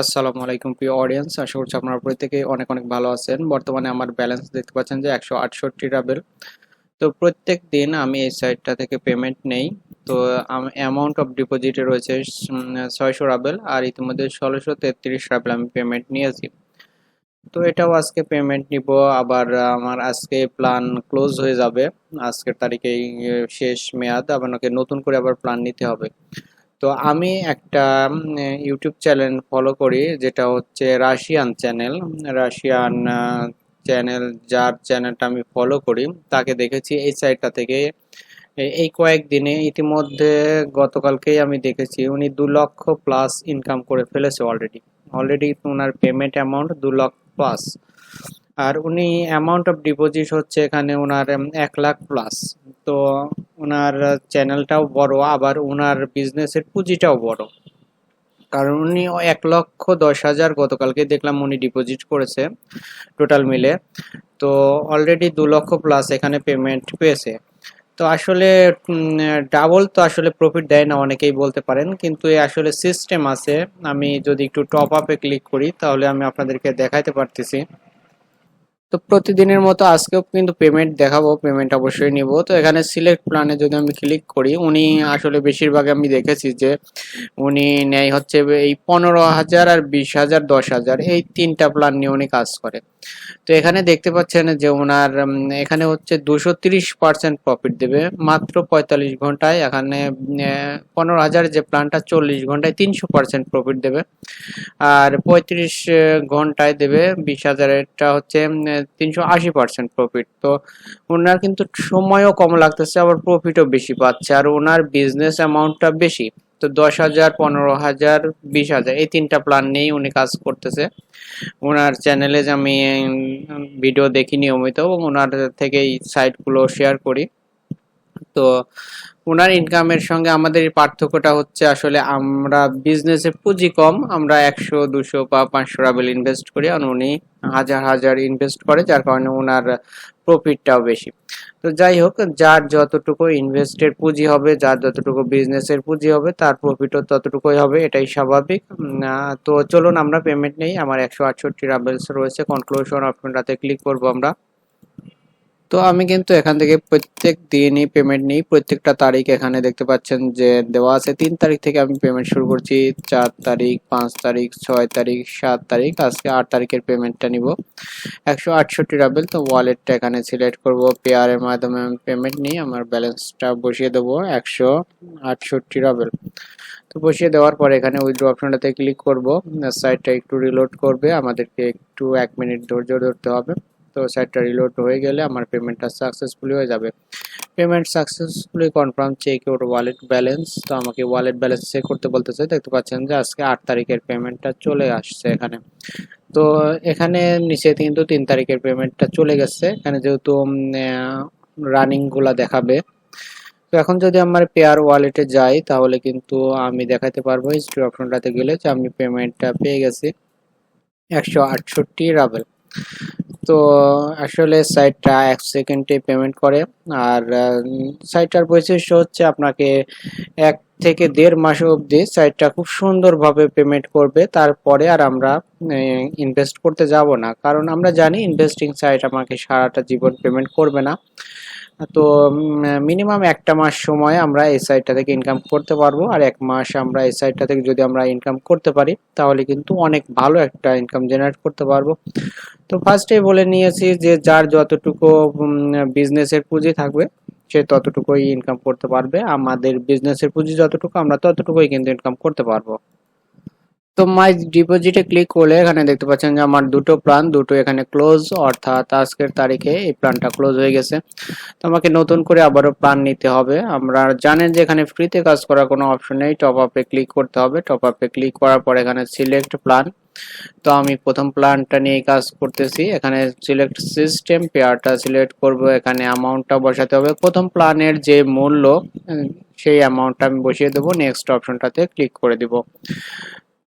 আসসালামু আলাইকুম প্রিয় অডিয়েন্স আশা করছি আপনারা প্রত্যেকে অনেক অনেক ভালো আছেন। বর্তমানে আমার ব্যালেন্স দেখতে পাচ্ছেন যে একশো আটষট্টি রাবেল তো প্রত্যেক দিন আমি এই সাইটটা থেকে পেমেন্ট নেই। তো অ্যামাউন্ট অফ ডিপোজিটে রয়েছে ছয়শো রাবেল আর ইতিমধ্যে ষোলোশো তেত্রিশ রাবেল আমি পেমেন্ট নিয়েছি। তো এটাও আজকে পেমেন্ট নিব, আবার আমার আজকে প্ল্যান ক্লোজ হয়ে যাবে। আজকের তারিখেই শেষ মেয়াদ আপনাকে নতুন করে আবার প্ল্যান নিতে হবে। তো আমি একটা ইউটিউব চ্যানেল ফলো করি, যেটা হচ্ছে রাশিয়ান চ্যানেল রাশিয়ান চ্যানেল যার চ্যানেলটা আমি ফলো করি, তাকে দেখেছি এই সাইটটা থেকে। এই কয়েকদিনে ইতিমধ্যে গতকালকেই আমি দেখেছি, উনি দু লক্ষ প্লাস ইনকাম করে ফেলেছে অলরেডি অলরেডি ওনার পেমেন্ট অ্যামাউন্ট দু লক্ষ প্লাস আর উনি অ্যামাউন্ট অফ ডিপোজিট হচ্ছে এখানে ওনার এক লাখ প্লাস তো ওনার চ্যানেলটাও বড়, আবার ওনার বিজনেসের পুঁজিটাও বড়। কারণ উনি এক লক্ষ দশ হাজার গতকালকে দেখলাম উনি ডিপোজিট করেছে টোটাল মিলে। তো অলরেডি দু লক্ষ প্লাস এখানে পেমেন্ট পেয়েছে। তো আসলে ডাবল তো আসলে প্রফিট দেয় না, অনেকেই বলতে পারেন। কিন্তু এ আসলে সিস্টেম আছে। আমি যদি একটু টপ আপে ক্লিক করি, তাহলে আমি আপনাদেরকে দেখাইতে পারতেছি। তো প্রতিদিনের মতো আজকেও কিন্তু পেমেন্ট দেখাবো পেমেন্ট অবশ্যই নিব। তো এখানে সিলেক্ট প্ল্যানে যদি আমি ক্লিক করি, উনি আসলে বেশিরভাগ আমি দেখেছি যে উনি নেয় হচ্ছে এই পনেরো হাজার আর বিশ হাজার, দশ হাজার, এই তিনটা প্ল্যান নিয়ে উনি কাজ করে। তো এখানে দেখতে পাচ্ছেন যে ওনার এখানে হচ্ছে দুশো তিরিশ পার্সেন্ট প্রফিট দেবে, মাত্র পঁয়তাল্লিশ ঘন্টায়। এখানে পনেরো হাজার যে প্ল্যানটা চল্লিশ ঘন্টায় তিনশো পার্সেন্ট প্রফিট দেবে। আর পঁয়ত্রিশ ঘন্টায় দেবে, বিশ হাজারেরটা হচ্ছে তিনশো আশি পার্সেন্ট প্রফিট তো ওনার কিন্তু সময়ও কম লাগতেছে, আবার প্রফিটও বেশি পাচ্ছে। আর ওনার বিজনেস অ্যামাউন্টটা বেশি, তো দশ হাজার, পনেরো হাজার, বিশ হাজার, এই তিনটা প্ল্যান নিয়েই উনি কাজ করতেছে। ওনার চ্যানেলে যে আমি ভিডিও দেখি নিয়মিত, এবং ওনার থেকে এই সাইটগুলো শেয়ার করি। তো ওনার ইনকামের সঙ্গে আমাদের পার্থক্যটা হচ্ছে আসলে আমরা বিজনেসে পুঁজি কম, আমরা একশো, দুশো বা পাঁচশো রাবেল ইনভেস্ট করি আর উনি হাজার হাজার ইনভেস্ট করে, যার কারণে ওনার প্রফিটটাও বেশি। তো যাই হোক, যার যতটুকু ইনভেস্টের পুঁজি হবে, যার যতটুকু বিজনেসের পুঁজি হবে, তার প্রফিটও ততটুকুই হবে, এটাই স্বাভাবিক। তো চলুন আমরা পেমেন্ট নেই, আমার একশো আটষট্টি রাবেলস রয়েছে। কনক্লুশন অপশনটাতে ক্লিক করব আমরা। তো আমি কিন্তু এখান থেকে প্রত্যেক দিনই পেমেন্ট নিই। প্রত্যেকটা তারিখ এখানে দেখতে পাচ্ছেন যে দেওয়া আছে। তিন তারিখ থেকে আমি পেমেন্ট শুরু করছি। চার তারিখ, পাঁচ তারিখ, ছয় তারিখ, সাত তারিখ। আজকে আট তারিখের পেমেন্টটা নিব। একশো আটষট্টি রাবেল তো ওয়ালেটটা এখানে সিলেক্ট করব। পেয়ারের মাধ্যমে আমি পেমেন্ট নিই। আমার ব্যালেন্সটা বসিয়ে দেবো একশো আটষট্টি রাবেল তো বসিয়ে দেওয়ার পর এখানে উইথড্র অপশনটাতে ক্লিক করব। সাইটটা একটু রিলোড করবে। আমাদেরকে একটু এক মিনিট ধৈর্য ধরতে হবে। তো সাইটটা রিলোড হয়ে গেলে আমার পেমেন্টটা সাকসেসফুলি হয়ে যাবে। পেমেন্ট সাকসেসফুলি কনফার্ম চেক ওর ওয়ালেট ব্যালেন্স তো আমাকে ওয়ালেট ব্যালেন্স চেক করতে বলতেছে, দেখতে পাচ্ছেন যে আজকে আট তারিখের পেমেন্টটা চলে আসছে এখানে। তো এখানে নিচে কিন্তু তিন তারিখের পেমেন্টটা চলে গেছে। এখানে যেহেতু রানিংগুলা দেখাবে। তো এখন যদি আমার পেয়ার ওয়ালেটে যাই, তাহলে কিন্তু আমি দেখাতে পারব হিস্ট্রি অপশনটাতে গেলে যে আমি পেমেন্টটা পেয়ে গেছি। একশো আটষট্টি রাবেল তো আসলে সাইটটা এক সেকেন্ডে পেমেন্ট করে। আর সাইটটার বৈশিষ্ট্য হচ্ছে আপনাকে এক থেকে দেড় মাস অবধি সাইটটা খুব সুন্দরভাবে পেমেন্ট করবে। তারপরে আর আমরা ইনভেস্ট করতে যাব না। কারণ আমরা জানি ইনভেস্টিং সাইট আমাকে সারাটা জীবন পেমেন্ট করবে না। তো মিনিমাম একটা মাস সময় আমরা এই সাইটটা থেকে ইনকাম করতে পারব। আর এক মাস আমরা এই সাইটটা থেকে যদি আমরা ইনকাম করতে পারি, তাহলে কিন্তু অনেক ভালো একটা ইনকাম জেনারেট করতে পারব। তো ফার্স্টে বলে নিয়েছি যে, যার যতটুকু বিজনেসের পুঁজি থাকবে, সে ততটুকুই ইনকাম করতে পারবে। আমাদের বিজনেসের পুঁজি যতটুকু, আমরা ততটুকুই কিন্তু ইনকাম করতে পারব। তো মাই ডিপোজিটে ক্লিক করলে এখানে দেখতে পাচ্ছেন যে আমার দুটো প্ল্যান দুটো এখানে ক্লোজ অর্থাৎ আজকের তারিখে এই প্ল্যানটা ক্লোজ হয়ে গেছে। তো আমাকে নতুন করে আবারও প্ল্যান নিতে হবে। আমরা জানেন যে এখানে ফ্রিতে কাজ করার কোনো অপশন নেই। টপ আপে ক্লিক করতে হবে। টপ আপে ক্লিক করার পর এখানে সিলেক্ট প্ল্যান তো আমি প্রথম প্ল্যানটা নিয়ে কাজ করতেছি। এখানে সিলেক্ট সিস্টেম পেয়ারটা সিলেক্ট করব। এখানে অ্যামাউন্টটা বসাতে হবে। প্রথম প্ল্যানের যে মূল্য, সেই অ্যামাউন্টটা আমি বসিয়ে দেবো। নেক্সট অপশনটাতে ক্লিক করে দিব।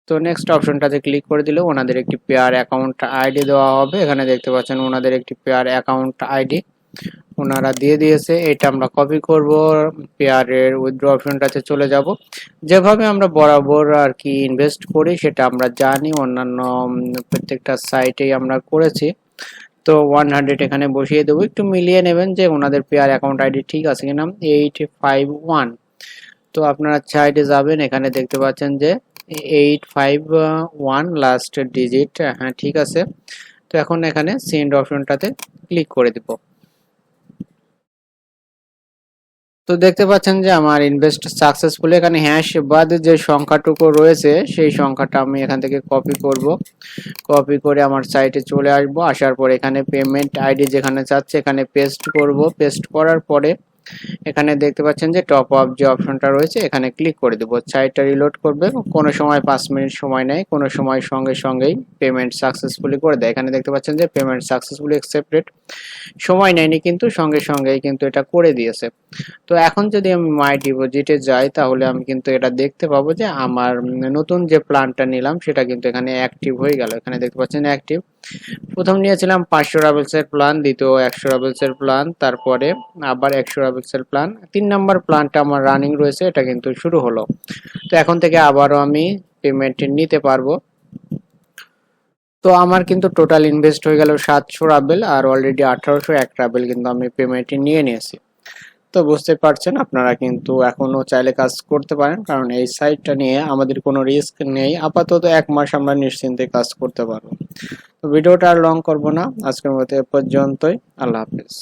তো নেক্সট অপশনটাতে ক্লিক করে দিলে ওনাদের একটি পেয়ার অ্যাকাউন্ট আইডি দেওয়া হবে। এখানে দেখতে পাচ্ছেন ওনাদের একটি পেয়ার অ্যাকাউন্ট আইডি ওনারা দিয়ে দিয়েছে, এটা আমরা কপি করব পেয়ারের উইথড্র অপশনটাতে চলে যাব। যেভাবে আমরা বরাবর আর কি ইনভেস্ট করি, সেটা আমরা জানি, অন্যান্য প্রত্যেকটা সাইটেই আমরা করেছি। তো ওয়ান হান্ড্রেড এখানে বসিয়ে দেবো। একটু মিলিয়ে নেবেন যে ওনাদের পেয়ার অ্যাকাউন্ট আইডি ঠিক আছে কিনা। এইট ফাইভ ওয়ান তো আপনারা সাইডে যাবেন, এখানে দেখতে পাচ্ছেন যে eight five one last digit হ্যাঁ ঠিক আছে। তো এখন এখানে সেন্ড অপশনটাতে ক্লিক করে দিব। তো দেখতে পাচ্ছেন যে আমার ইনভেস্ট সাকসেসফুল এখানে হ্যাশ বাদ যে সংখ্যাটুকু রয়েছে, সেই সংখ্যাটা আমি এখান থেকে কপি করব। কপি করে আমার সাইটে চলে আসব। আসার পর এখানে পেমেন্ট আইডি যেখানে চাচ্ছে, এখানে পেস্ট করব। পেস্ট করার পরে এখানে দেখতে পাচ্ছেন যে টপ আপ যে অপশনটা রয়েছে, এখানে ক্লিক করে দেবো। সাইটটা রিলোড করবে, কোনো সময় পাঁচ মিনিট সময় নেয়, কোনো সময় সঙ্গে সঙ্গেই পেমেন্ট সাকসেসফুলি করে দেয়। এখানে দেখতে পাচ্ছেন যে পেমেন্ট সাকসেসফুলি অ্যাকসেপ্টেড সময় নেয়নি কিন্তু, সঙ্গে সঙ্গেই কিন্তু এটা করে দিয়েছে। তো এখন যদি আমি মাই ডিপোজিটে যাই, তাহলে আমি কিন্তু এটা দেখতে পাবো যে আমার নতুন যে প্ল্যানটা নিলাম, সেটা কিন্তু এখানে অ্যাক্টিভ হয়ে গেল। এখানে দেখতে পাচ্ছেন অ্যাক্টিভ প্রথম নিয়েছিলাম পাঁচশো রাবেলসের প্ল্যান, দ্বিতীয় একশো রাবেলসের প্ল্যান, তারপরে আবার একশো রাবেলসের প্ল্যান। তিন নম্বর প্ল্যানটা আমার রানিং রয়েছে, এটা কিন্তু শুরু হলো। তো এখন থেকে আবারও আমি পেমেন্ট নিতে পারব। তো আমার কিন্তু টোটাল ইনভেস্ট হয়ে গেল সাতশো রাবেল, আর অলরেডি আঠারোশো এক রাবেল কিন্তু আমি পেমেন্ট নিয়ে নিয়েছি। তো বুঝতে পারছেন, আপনারা কিন্তু এখনও চাইলে কাজ করতে পারেন, কারণ এই সাইটটা নিয়ে আমাদের কোনো রিস্ক নেই। আপাতত এক মাস আমরা নিশ্চিন্তে কাজ করতে পারব। ভিডিওটা আর লং করব না। আজকের মতো এ পর্যন্তই। আল্লাহ হাফিজ।